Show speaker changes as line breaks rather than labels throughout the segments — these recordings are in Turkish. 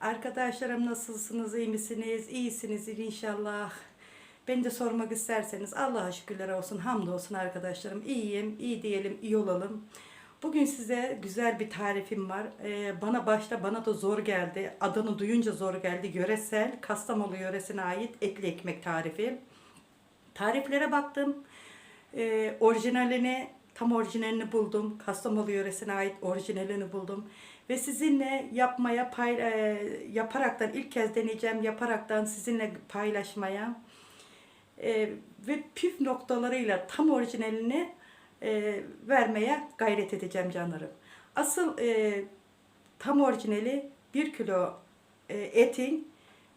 Arkadaşlarım nasılsınız, iyi misiniz? İyisinizdir inşallah. Beni de sormak isterseniz Allah'a şükürler olsun, hamdolsun arkadaşlarım. İyiyim, iyi diyelim, iyi olalım. Bugün size güzel bir tarifim var. Ee, bana başta bana da zor geldi. Adını duyunca zor geldi. Yöresel, Kastamonu yöresine ait etli ekmek tarifi. Tariflere baktım. Ee, orijinalini, tam orijinalini buldum. Kastamonu yöresine ait orijinalini buldum. Ve sizinle yapmaya, pay, e, yaparaktan ilk kez deneyeceğim, yaparaktan sizinle paylaşmaya e, ve püf noktalarıyla tam orijinalini e, vermeye gayret edeceğim canlarım. Asıl tam orijinali 1 kilo etin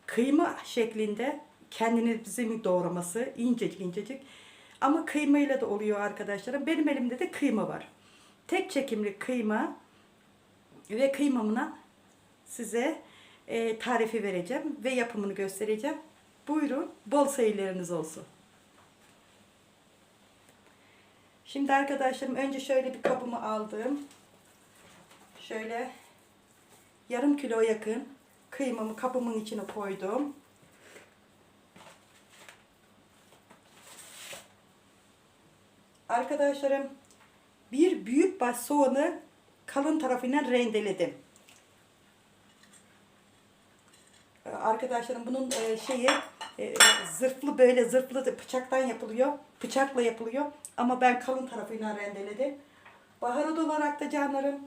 kıyma şeklinde kendini bizim doğraması incecik incecik ama kıymayla da oluyor arkadaşlarım. Benim elimde de kıyma var. Tek çekimli kıyma ve kıymamına size e, tarifi vereceğim ve yapımını göstereceğim. Buyurun, bol seyirleriniz olsun. Şimdi arkadaşlarım önce şöyle bir kabımı aldım. Şöyle yarım kilo yakın kıymamı kabımın içine koydum. Arkadaşlarım bir büyük baş soğanı kalın tarafıyla rendeledim. Ee, Arkadaşlarım bunun e, şeyi e, zırhlı böyle zırhlı bıçaktan yapılıyor. Bıçakla yapılıyor. Ama ben kalın tarafıyla rendeledim. Baharat olarak da canlarım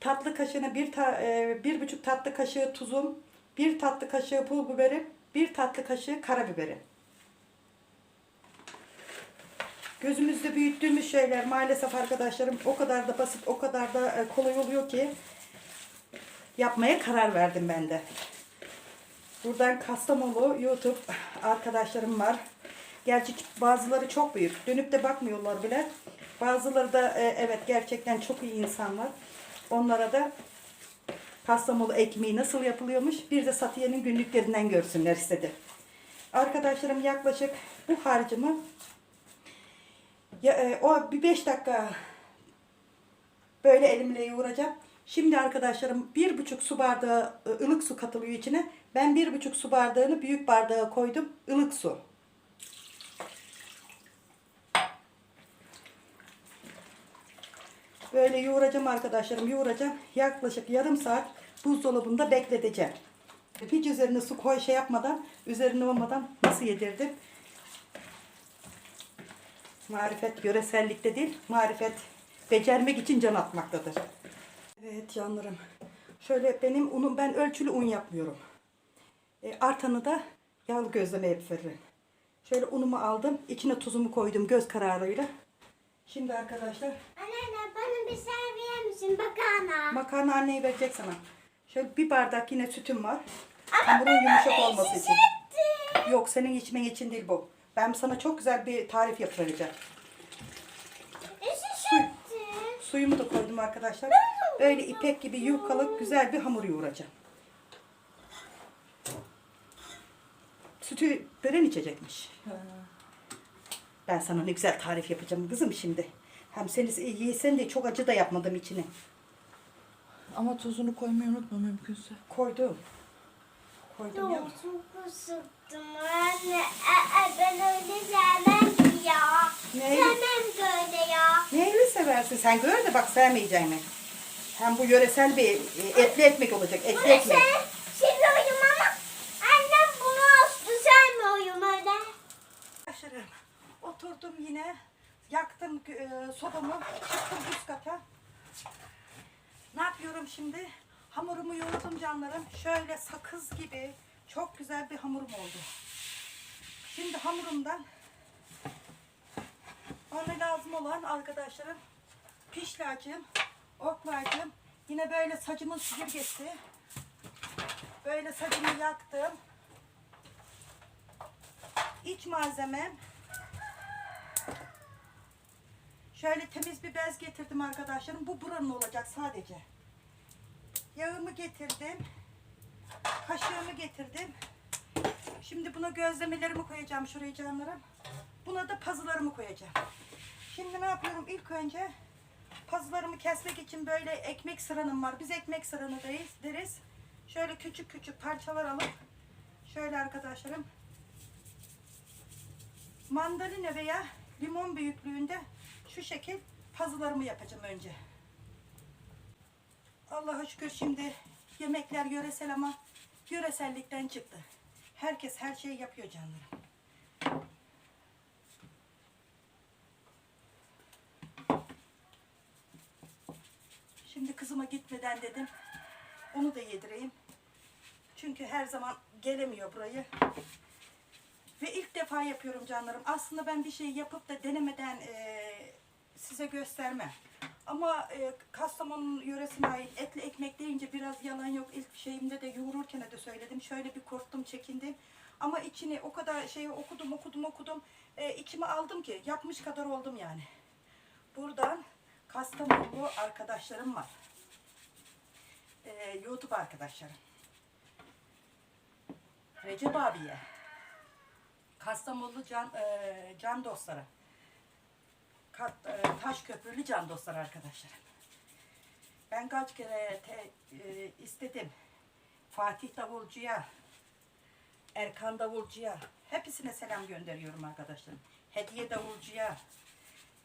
tatlı kaşığına bir, ta, e, bir buçuk tatlı kaşığı tuzum, bir tatlı kaşığı pul biberim, bir tatlı kaşığı karabiberim. Gözümüzde büyüttüğümüz şeyler maalesef arkadaşlarım o kadar da basit, o kadar da e, kolay oluyor ki yapmaya karar verdim ben de. Buradan Kastamonu YouTube arkadaşlarım var. Gerçi bazıları çok büyük. Dönüp de bakmıyorlar bile. Bazıları da e, evet gerçekten çok iyi insanlar. Onlara da Kastamonu ekmeği nasıl yapılıyormuş bir de Satiye'nin günlüklerinden görsünler istedi. Arkadaşlarım yaklaşık bu harcımı ya, e, o bir 5 dakika böyle elimle yoğuracağım. Şimdi arkadaşlarım bir buçuk su bardağı e, ılık su katılıyor içine. Ben bir buçuk su bardağını büyük bardağa koydum. ılık su. Böyle yoğuracağım arkadaşlarım yoğuracağım. Yaklaşık yarım saat buzdolabında bekleteceğim. Hiç üzerine su koy şey yapmadan, üzerine olmadan nasıl yedirdim? Marifet yöresellikte değil, marifet becermek için can atmaktadır. Evet canlarım. Şöyle benim unum, ben ölçülü un yapmıyorum. E, artanı da yağlı gözleme yapıp veririm. Şöyle unumu aldım, içine tuzumu koydum göz kararıyla. Şimdi arkadaşlar
Anne bana bir serviye misin? Bak ana.
makarna anneyi verecek sana. Şöyle bir bardak yine sütüm var. Hamurun yumuşak olması için. Yok senin içmen için değil bu. Ben sana çok güzel bir tarif yapacağım.
Üşüşüttü.
Suyumu da koydum arkadaşlar. Böyle ipek gibi yukalık güzel bir hamur yoğuracağım. Sütü bören içecekmiş. Ben sana ne güzel tarif yapacağım kızım şimdi. Hem seni yesen de çok acı da yapmadım içine.
Ama tuzunu koymayı unutma mümkünse.
Koydum. Koydum ya.
Çok ısıttım anne. Aa, ben öyle sevmem ki ya.
Ne?
Sevmem böyle ya.
Neyini seversin? Sen gör de bak sevmeyeceğini. Hem bu yöresel bir e, etli ekmek olacak. Etli
Bunu
ekmek.
sen seviyorum ama annem bunu aslı sevmiyorum öyle.
Arkadaşlarım oturdum yine yaktım e, sobamı çıktım üst kata. Ne yapıyorum şimdi? Hamurumu yoğurdum canlarım. Şöyle sakız gibi çok güzel bir hamurum oldu. Şimdi hamurumdan bana lazım olan arkadaşlarım pişlacım, oklacım, yine böyle sacımın süpürgesi. Böyle sacımı yaktım. İç malzemem Şöyle temiz bir bez getirdim arkadaşlarım. Bu buranın olacak sadece. Yağımı getirdim. Kaşığımı getirdim. Şimdi buna gözlemelerimi koyacağım şuraya canlarım. Buna da pazılarımı koyacağım. Şimdi ne yapıyorum? İlk önce pazılarımı kesmek için böyle ekmek sıranım var. Biz ekmek sıranı deriz. Şöyle küçük küçük parçalar alıp şöyle arkadaşlarım mandalina veya limon büyüklüğünde şu şekil pazılarımı yapacağım önce. Allah'a şükür şimdi yemekler yöresel ama yöresellikten çıktı. Herkes her şeyi yapıyor canlarım. Şimdi kızıma gitmeden dedim onu da yedireyim. Çünkü her zaman gelemiyor burayı. Ve ilk defa yapıyorum canlarım. Aslında ben bir şey yapıp da denemeden eee, size göstermem. Ama e, Kastamonu'nun yöresine ait etli ekmek deyince biraz yalan yok. İlk şeyimde de yoğururken de söyledim. Şöyle bir korktum, çekindim. Ama içini o kadar şey okudum, okudum, okudum. E, içime aldım ki yapmış kadar oldum yani. Buradan Kastamonulu arkadaşlarım var. E, YouTube arkadaşlarım. Recep abiye. Kastamonu can, e, can dostları. Kat, e, taş köprülü can dostlar arkadaşlar. Ben kaç kere te- e, istedim. Fatih Davulcu'ya, Erkan Davulcu'ya hepsine selam gönderiyorum arkadaşlarım. Hediye Davulcu'ya.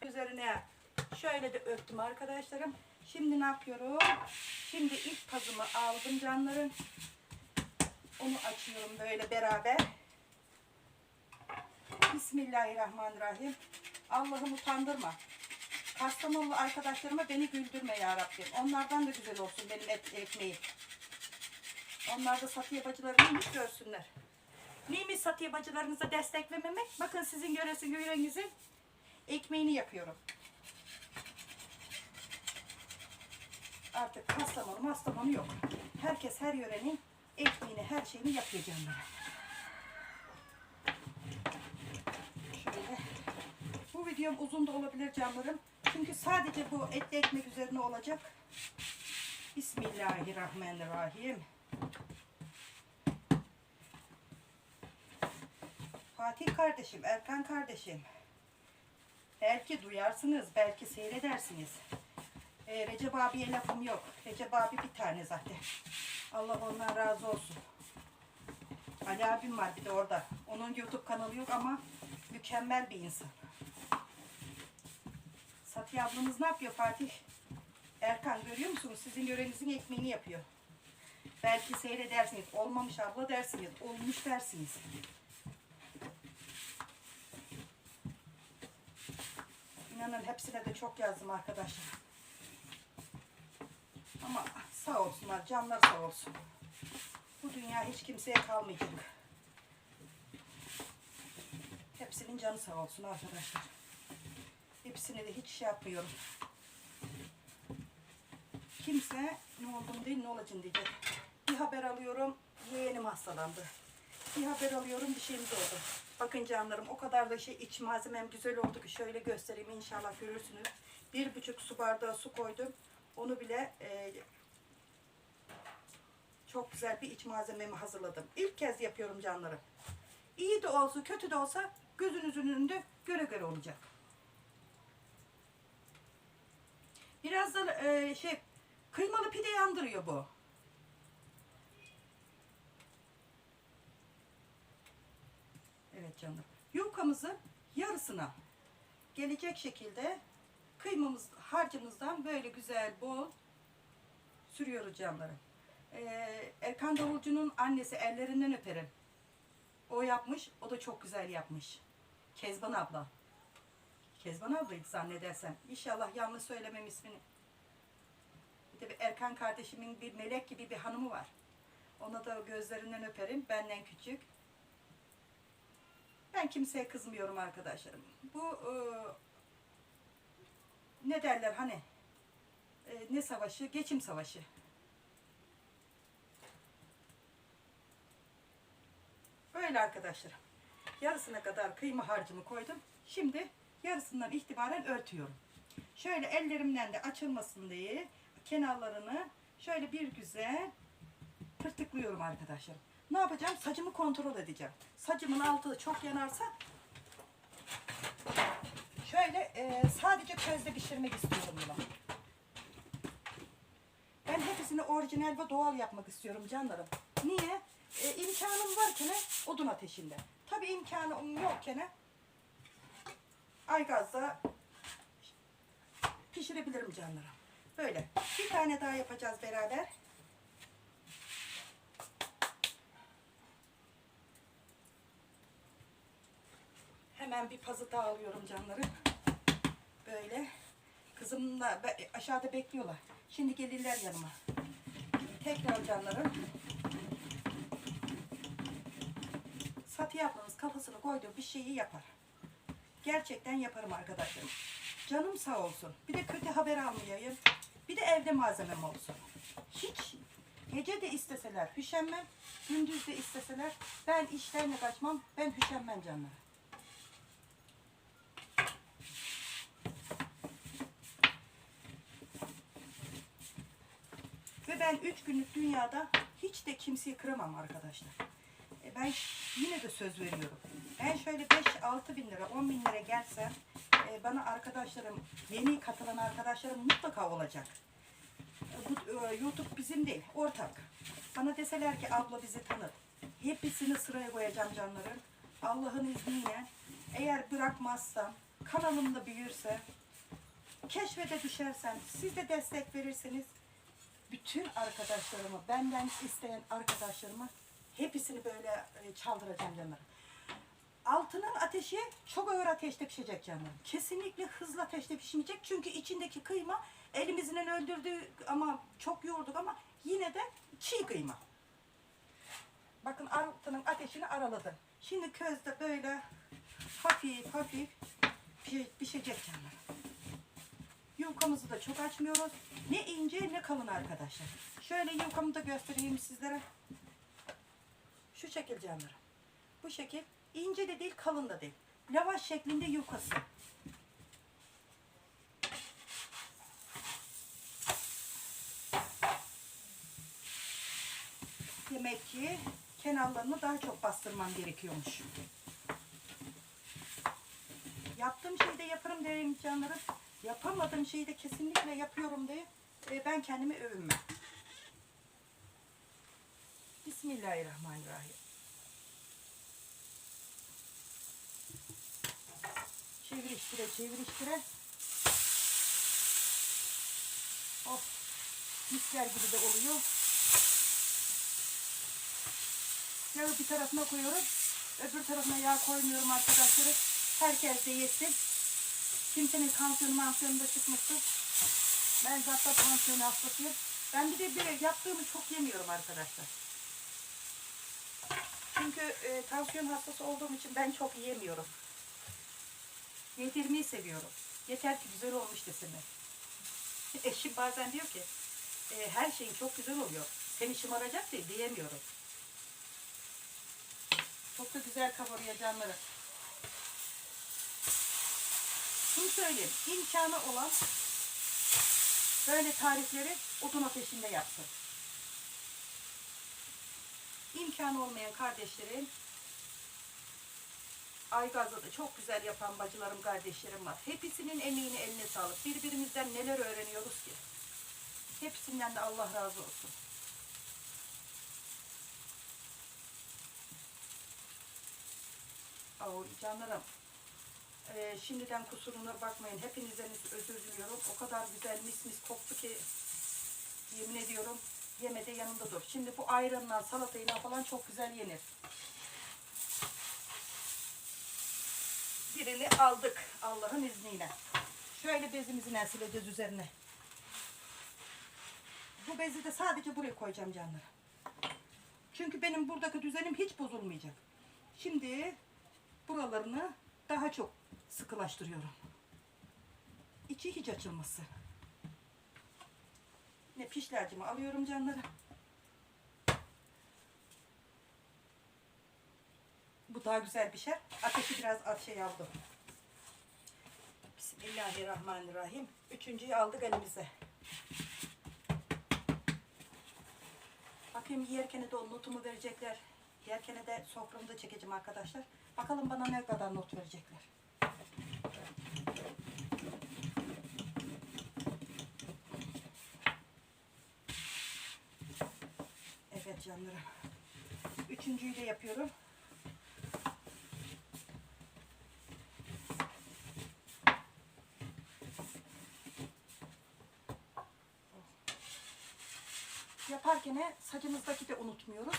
Üzerine şöyle de öptüm arkadaşlarım. Şimdi ne yapıyorum? Şimdi ilk pazımı aldım canlarım. Onu açıyorum böyle beraber. Bismillahirrahmanirrahim. Allah'ım utandırma. Kastamonlu arkadaşlarıma beni güldürme ya Rabbim. Onlardan da güzel olsun benim et, ekmeğim. Onlar da Safiye bacılarını görsünler. Neymiş Safiye bacılarınıza desteklememek? Bakın sizin yöresi yörenizin ekmeğini yapıyorum. Artık Kastamonu mastamonu yok. Herkes her yörenin ekmeğini her şeyini yapıyor canlara. Şöyle. Bu videom uzun da olabilir canlarım. Çünkü sadece bu etli ekmek üzerine olacak. Bismillahirrahmanirrahim. Fatih kardeşim, Erkan kardeşim. Belki duyarsınız, belki seyredersiniz. Ee, Recep abiye lafım yok. Recep abi bir tane zaten. Allah ondan razı olsun. Ali abim var bir de orada. Onun YouTube kanalı yok ama mükemmel bir insan. Safiye ablamız ne yapıyor Fatih? Erkan görüyor musunuz? Sizin yörenizin ekmeğini yapıyor. Belki seyredersiniz. Olmamış abla dersiniz. Olmuş dersiniz. İnanın hepsine de çok yazdım arkadaşlar. Ama sağ olsunlar. Canlar sağ olsun. Bu dünya hiç kimseye kalmayacak. Hepsinin canı sağ olsun arkadaşlar. Hepsine de hiç şey yapmıyorum. Kimse ne oldum değil ne olacağım diyecek. Bir haber alıyorum yeğenim hastalandı. Bir haber alıyorum bir şeyimiz oldu. Bakın canlarım o kadar da şey iç malzemem güzel oldu ki şöyle göstereyim inşallah görürsünüz. Bir buçuk su bardağı su koydum. Onu bile e, çok güzel bir iç malzememi hazırladım. İlk kez yapıyorum canlarım. İyi de olsa kötü de olsa gözünüzün önünde göre göre olacak. Biraz da e, şey kıymalı pide yandırıyor bu. Evet canım. Yufkamızın yarısına gelecek şekilde kıymamız harcımızdan böyle güzel bol sürüyoruz canlarım. Ee, Erkan Davulcu'nun annesi ellerinden öperim. O yapmış, o da çok güzel yapmış. Kezban abla. Kezban ablaydı zannedersem. İnşallah yanlış söylemem ismini. Bir de bir Erkan kardeşimin bir melek gibi bir hanımı var. Ona da gözlerinden öperim. Benden küçük. Ben kimseye kızmıyorum arkadaşlarım. Bu e, ne derler hani e, ne savaşı? Geçim savaşı. Böyle arkadaşlar. Yarısına kadar kıyma harcımı koydum. Şimdi yarısından itibaren örtüyorum. Şöyle ellerimden de açılmasın diye kenarlarını şöyle bir güzel tırtıklıyorum arkadaşlar. Ne yapacağım? Sacımı kontrol edeceğim. Sacımın altı çok yanarsa şöyle e, sadece közde pişirmek istiyorum bunu. Ben hepsini orijinal ve doğal yapmak istiyorum canlarım. Niye? E, imkanım varken odun ateşinde. Tabii imkanım yokken aygazda pişirebilirim canlarım. Böyle. Bir tane daha yapacağız beraber. Hemen bir pazı daha alıyorum canlarım. Böyle. Kızımla aşağıda bekliyorlar. Şimdi gelirler yanıma. Tekrar canlarım. Satı ablanız kafasını koyduğu bir şeyi yapar. Gerçekten yaparım arkadaşlarım. Canım sağ olsun. Bir de kötü haber almayayım. Bir de evde malzemem olsun. Hiç gece de isteseler hüşenmem. Gündüz de isteseler ben işlerine kaçmam. Ben hüşenmem canlarım. Ve ben üç günlük dünyada hiç de kimseyi kıramam arkadaşlar. E, Ben yine de söz veriyorum. Ben şöyle 5-6 bin lira, 10 bin lira gelsem e, bana arkadaşlarım, yeni katılan arkadaşlarım mutlaka olacak. E, Bu e, YouTube bizim değil, ortak. Bana deseler ki abla bizi tanır. Hepsini sıraya koyacağım canlarım. Allah'ın izniyle eğer bırakmazsam, kanalımda büyürse, keşfete düşersem, siz de destek verirseniz bütün arkadaşlarımı, benden isteyen arkadaşlarımı hepsini böyle e, çaldıracağım canlarım. Altının ateşi çok ağır ateşte pişecek canlarım. Kesinlikle hızlı ateşte pişmeyecek. Çünkü içindeki kıyma elimizin öldürdüğü ama çok yoğurduk ama yine de çiğ kıyma. Bakın altının ateşini araladım. Şimdi közde böyle hafif hafif pi- pişecek canlarım. Yufkamızı da çok açmıyoruz. Ne ince ne kalın arkadaşlar. Şöyle yufkamı da göstereyim sizlere. Şu şekil canlarım. Bu şekil ince de değil kalın da değil. Lavaş şeklinde yufkası. Demek ki kenarlarını daha çok bastırmam gerekiyormuş. Yaptığım şeyi de yaparım derim canlarım. Yapamadığım şeyi de kesinlikle yapıyorum diye ben kendimi övünmem. Bismillahirrahmanirrahim. Çeviriştire çeviriştire. Of. Misler gibi de oluyor. Yağı bir tarafına koyuyorum. Öbür tarafına yağ koymuyorum arkadaşlar. Herkes de yesin. Kimsenin tansiyonu mansiyonu da çıkmasın. Ben zaten tansiyon hastasıyım. Ben bir de bir yaptığımı çok yemiyorum arkadaşlar. Çünkü e, tansiyon hastası olduğum için ben çok yiyemiyorum. Yedirmeyi seviyorum. Yeter ki güzel olmuş desinler. Eşim bazen diyor ki e, her şeyin çok güzel oluyor. Seni şımaracak diye diyemiyorum. Çok da güzel kavuruyor canları. Şunu söyleyeyim. imkanı olan böyle tarifleri odun ateşinde yapsın. İmkanı olmayan kardeşlerim Aygaz'da da çok güzel yapan bacılarım, kardeşlerim var. Hepsinin emeğine eline sağlık. Birbirimizden neler öğreniyoruz ki. Hepsinden de Allah razı olsun. Oh, canlarım. Ee, şimdiden kusuruna bakmayın. Hepinizden özür diliyorum. O kadar güzel mis mis koktu ki yemin ediyorum yemede yanında dur. Şimdi bu ayranla salatayla falan çok güzel yenir. Birini aldık Allah'ın izniyle. Şöyle bezimizi sileceğiz üzerine. Bu bezi de sadece buraya koyacağım canlar. Çünkü benim buradaki düzenim hiç bozulmayacak. Şimdi buralarını daha çok sıkılaştırıyorum. İçi hiç açılması. Ne pişlercimi alıyorum canları. Bu daha güzel pişer. Ateşi biraz şey aldım. Bismillahirrahmanirrahim. Üçüncüyü aldık elimize. Bakayım yerken de o notumu verecekler. Yerken de soframı da çekeceğim arkadaşlar. Bakalım bana ne kadar not verecekler. canlarım. Üçüncüyü de yapıyorum. Yaparken saçımızdaki de unutmuyoruz.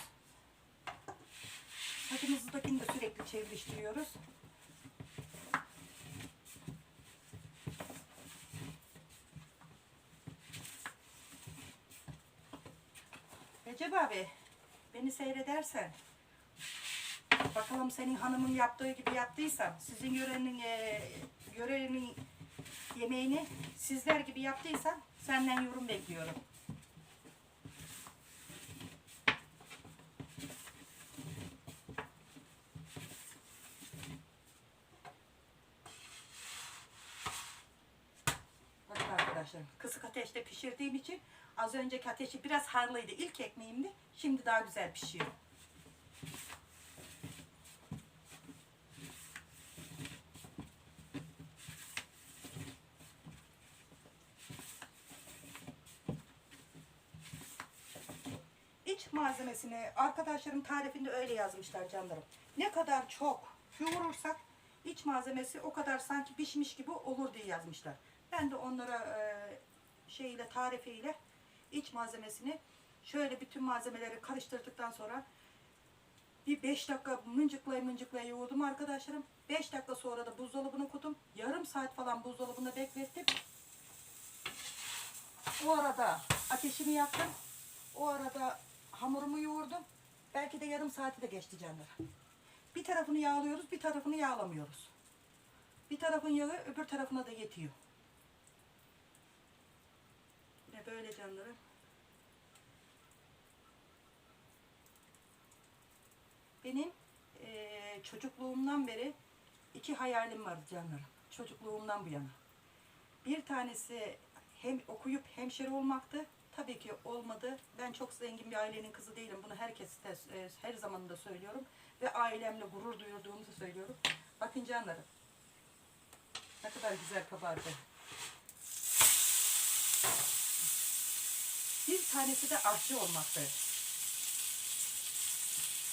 Saçımızdakini de sürekli çeviriştiriyoruz. Recep abi, beni seyredersen, bakalım senin hanımın yaptığı gibi yaptıysam, sizin yörenin, e, yörenin yemeğini sizler gibi yaptıysam, senden yorum bekliyorum. Arkadaşlar, kısık ateşte pişirdiğim için az önceki ateşi biraz harlıydı. İlk ekmeğimdi. Şimdi daha güzel pişiyor. İç malzemesini arkadaşlarım tarifinde öyle yazmışlar canlarım. Ne kadar çok yoğurursak iç malzemesi o kadar sanki pişmiş gibi olur diye yazmışlar. Ben de onlara e, şeyle tarifiyle iç malzemesini şöyle bütün malzemeleri karıştırdıktan sonra bir 5 dakika mıncıklaya mıncıklaya yoğurdum arkadaşlarım. 5 dakika sonra da buzdolabına koydum. Yarım saat falan buzdolabında beklettim. O arada ateşimi yaktım. O arada hamurumu yoğurdum. Belki de yarım saati de geçti canlar. Bir tarafını yağlıyoruz, bir tarafını yağlamıyoruz. Bir tarafın yağı öbür tarafına da yetiyor. Böyle canlarım. Benim eee, çocukluğumdan beri iki hayalim var canlarım. Çocukluğumdan bu yana. Bir tanesi hem okuyup hemşire olmaktı. Tabii ki olmadı. Ben çok zengin bir ailenin kızı değilim. Bunu herkes de, e, her zaman söylüyorum. Ve ailemle gurur duyduğumu da söylüyorum. Bakın canlarım. Ne kadar güzel kabardı. Bir tanesi de aşçı olmaktı.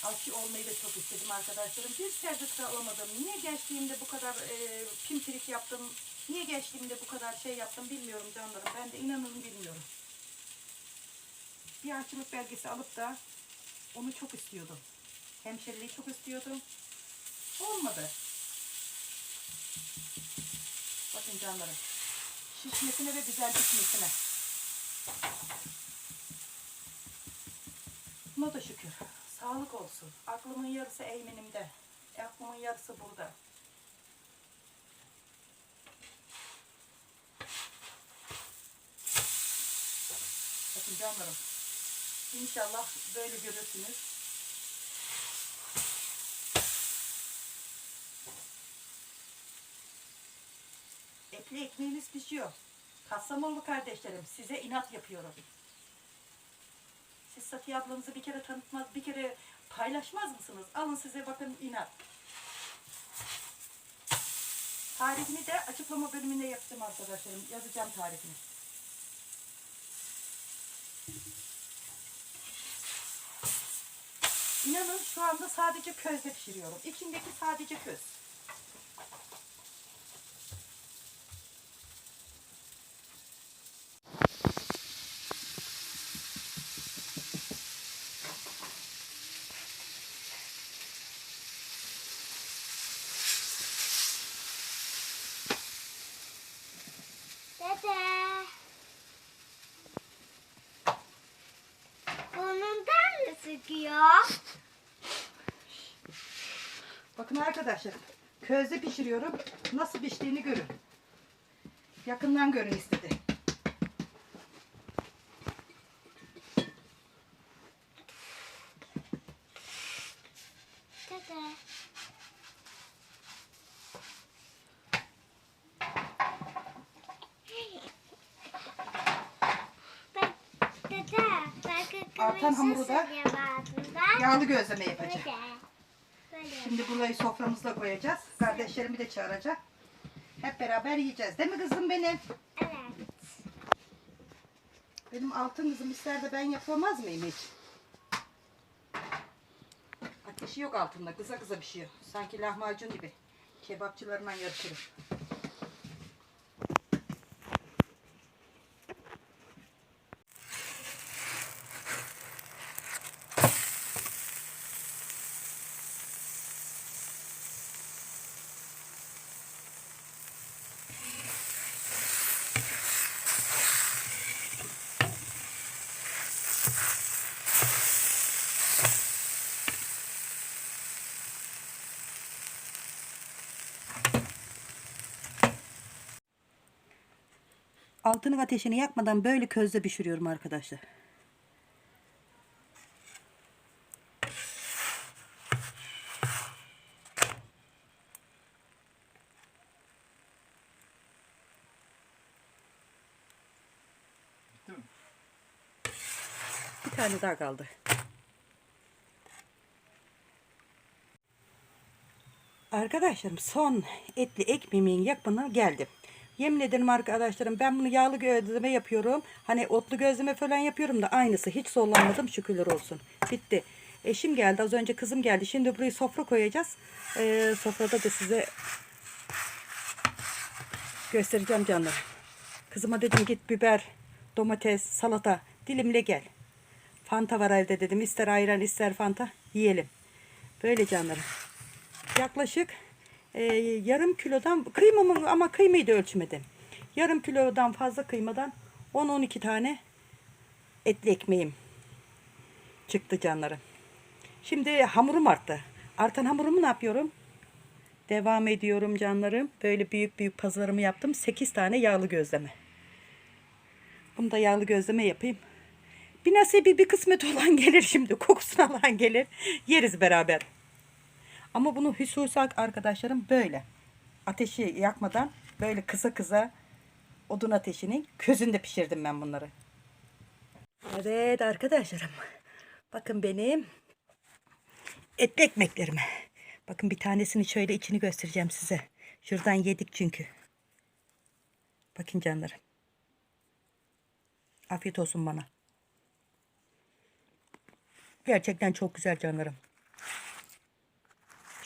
Aşçı olmayı da çok istedim arkadaşlarım. Bir servis alamadım. Niye gençliğimde bu kadar e, pimpirik yaptım? Niye gençliğimde bu kadar şey yaptım bilmiyorum canlarım. Ben de inanın bilmiyorum. Bir aşçılık belgesi alıp da onu çok istiyordum. Hemşireliği çok istiyordum. Olmadı. Bakın canlarım. Şişmesine ve güzel pişmesine. Buna da şükür. Sağlık olsun. Aklımın yarısı Eymen'imde. Aklımın yarısı burada. Bakın canlarım. İnşallah böyle görürsünüz. Etli ekmeğimiz pişiyor. Kastamonlu kardeşlerim size inat yapıyorum. Siz Safiye ablanızı bir kere tanıtmaz, bir kere paylaşmaz mısınız? Alın size bakın inat. Tarifini de açıklama bölümünde yapacağım arkadaşlarım. Yazacağım tarifini. İnanın şu anda sadece közde pişiriyorum. İçindeki sadece köz.
Dede. Burnundan mı sıkıyor?
Bakın arkadaşlar, közde pişiriyorum. Nasıl piştiğini görün. Yakından görün istedi.
Dede. Ben, dede, ben
Artan hamuru da
da
Yağlı gözleme yapacağım. Şimdi burayı soframızda koyacağız. Kardeşlerimi de çağıracak. Hep beraber yiyeceğiz. Değil mi kızım benim?
Evet.
Benim altın kızım ister de ben yapamaz mıyım hiç? Ateşi yok altında. Kısa kısa pişiyor. Sanki lahmacun gibi. Kebapçılarla yarışırım. Altının ateşini yakmadan böyle közde pişiriyorum arkadaşlar. Bir tane daha kaldı. Arkadaşlarım son etli ekmeğimin yapımına geldim. Yemin ederim arkadaşlarım ben bunu yağlı gözleme yapıyorum. Hani otlu gözleme falan yapıyorum da aynısı. Hiç zorlanmadım şükürler olsun. Bitti. Eşim geldi az önce kızım geldi. Şimdi burayı sofra koyacağız. Ee, sofrada da size göstereceğim canlarım. Kızıma dedim git biber, domates, salata dilimle gel. Fanta var evde dedim. İster ayran ister fanta yiyelim. Böyle canlarım. Yaklaşık e, yarım kilodan kıymamı ama kıymayı da ölçmedim. Yarım kilodan fazla kıymadan 10-12 tane etli ekmeğim çıktı canlarım. Şimdi hamurum arttı. Artan hamurumu ne yapıyorum? Devam ediyorum canlarım. Böyle büyük büyük pazarımı yaptım. 8 tane yağlı gözleme. Bunu da yağlı gözleme yapayım. Bir nasibi bir kısmet olan gelir şimdi. Kokusunu alan gelir. Yeriz beraber. Ama bunu hususi arkadaşlarım böyle. Ateşi yakmadan böyle kısa kısa odun ateşinin közünde pişirdim ben bunları. Evet arkadaşlarım. Bakın benim etli ekmeklerime. Bakın bir tanesini şöyle içini göstereceğim size. Şuradan yedik çünkü. Bakın canlarım. Afiyet olsun bana. Gerçekten çok güzel canlarım.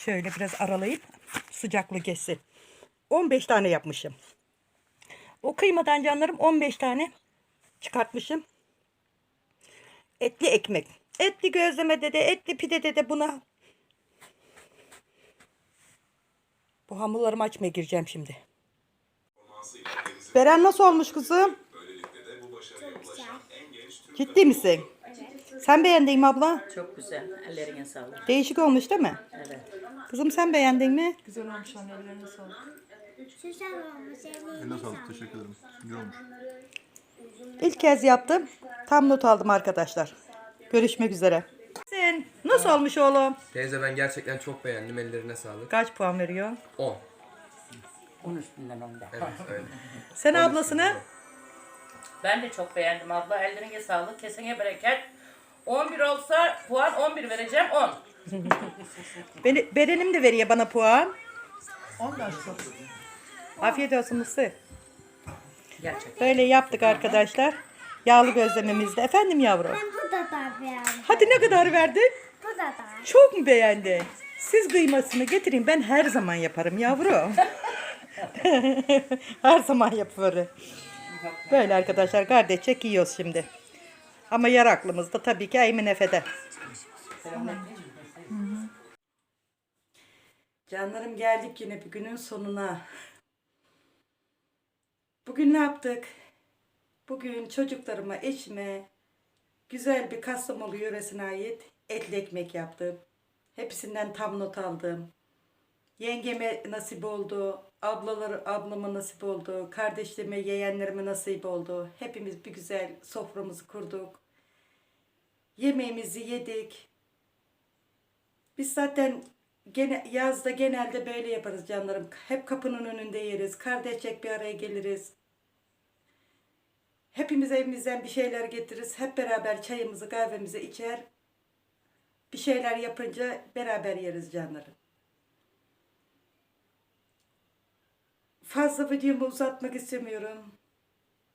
Şöyle biraz aralayıp sıcaklığı geçsin. 15 tane yapmışım. O kıymadan canlarım 15 tane çıkartmışım. Etli ekmek. Etli gözlemede de etli pidede de buna bu hamurlarımı açmaya gireceğim şimdi. Beren nasıl olmuş kızım?
Çok güzel.
Ciddi misin? Sen beğendin mi abla?
Çok güzel. Ellerine sağlık.
Değişik olmuş değil mi?
Evet.
Kızım sen beğendin mi?
Güzel olmuş anne ellerine sağlık.
Güzel olmuş.
Eline sağlık. Teşekkür ederim. Güzel olmuş.
İlk kez yaptım. Tam not aldım arkadaşlar. Görüşmek üzere. Sen nasıl olmuş oğlum?
Teyze ben gerçekten çok beğendim. Ellerine sağlık.
Kaç puan veriyorsun?
10.
10 üstünden onda.
Evet öyle.
Sen ablasını?
Ben de çok beğendim abla. Ellerine sağlık. Kesene bereket. 11 olsa puan 11 vereceğim 10.
Beni, Beren'im de veriyor bana puan.
Ondan sonra.
Afiyet olsun Mustafa.
Gerçekten.
Böyle yaptık arkadaşlar. Yağlı gözlememizde. Efendim yavrum?
Ben bu da da beğendim.
Hadi ne kadar verdin?
Bu da da.
Çok mu beğendi? Siz kıymasını getirin. Ben her zaman yaparım yavrum. her zaman yaparım. Böyle arkadaşlar kardeşçek yiyoruz şimdi. Ama yer aklımızda tabii ki Eymen Efe'de. Canlarım geldik yine bir günün sonuna. Bugün ne yaptık? Bugün çocuklarıma, eşime güzel bir Kastamonu yöresine ait etli ekmek yaptım. Hepsinden tam not aldım. Yengeme nasip oldu, ablaları ablama nasip oldu, kardeşlerime, yeğenlerime nasip oldu. Hepimiz bir güzel soframızı kurduk. Yemeğimizi yedik. Biz zaten gene, yazda genelde böyle yaparız canlarım. Hep kapının önünde yeriz. Kardeşçek bir araya geliriz. Hepimiz evimizden bir şeyler getiririz. Hep beraber çayımızı kahvemizi içer. Bir şeyler yapınca beraber yeriz canlarım. Fazla videomu uzatmak istemiyorum.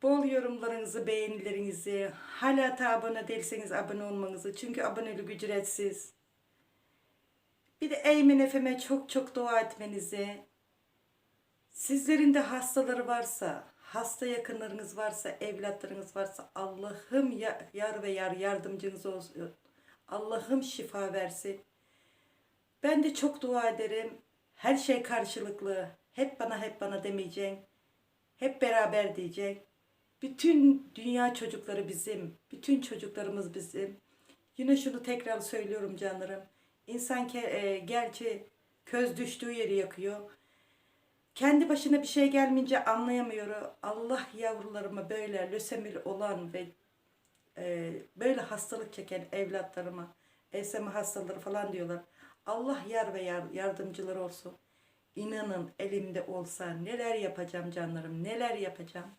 Bol yorumlarınızı, beğenilerinizi, hala da abone değilseniz abone olmanızı. Çünkü abonelik ücretsiz. Bir de Eymen Efe'me çok çok dua etmenizi, sizlerin de hastaları varsa, hasta yakınlarınız varsa, evlatlarınız varsa Allah'ım ya- yar ve yar yardımcınız olsun. Allah'ım şifa versin. Ben de çok dua ederim. Her şey karşılıklı. Hep bana hep bana demeyeceksin. Hep beraber diyecek. Bütün dünya çocukları bizim. Bütün çocuklarımız bizim. Yine şunu tekrar söylüyorum canlarım. İnsan ke, e, gerçi köz düştüğü yeri yakıyor. Kendi başına bir şey gelmeyince anlayamıyor. Allah yavrularıma böyle lösemili olan ve e, böyle hastalık çeken evlatlarıma, SM hastaları falan diyorlar. Allah yar ve yar, yardımcıları olsun. İnanın elimde olsa neler yapacağım canlarım, neler yapacağım.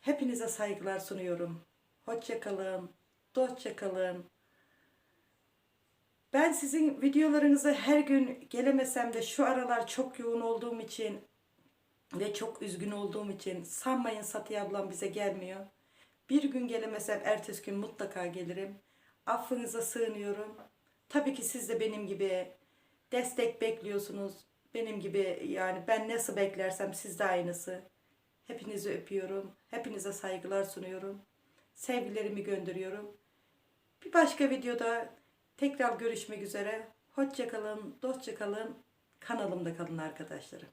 Hepinize saygılar sunuyorum. Hoşça kalın, dostça kalın. Ben sizin videolarınızı her gün gelemesem de şu aralar çok yoğun olduğum için ve çok üzgün olduğum için sanmayın Safiye ablam bize gelmiyor. Bir gün gelemesem ertesi gün mutlaka gelirim. Affınıza sığınıyorum. Tabii ki siz de benim gibi destek bekliyorsunuz. Benim gibi yani ben nasıl beklersem siz de aynısı. Hepinizi öpüyorum. Hepinize saygılar sunuyorum. Sevgilerimi gönderiyorum. Bir başka videoda tekrar görüşmek üzere. Hoşça kalın, dostça. Kanalımda kalın arkadaşlarım.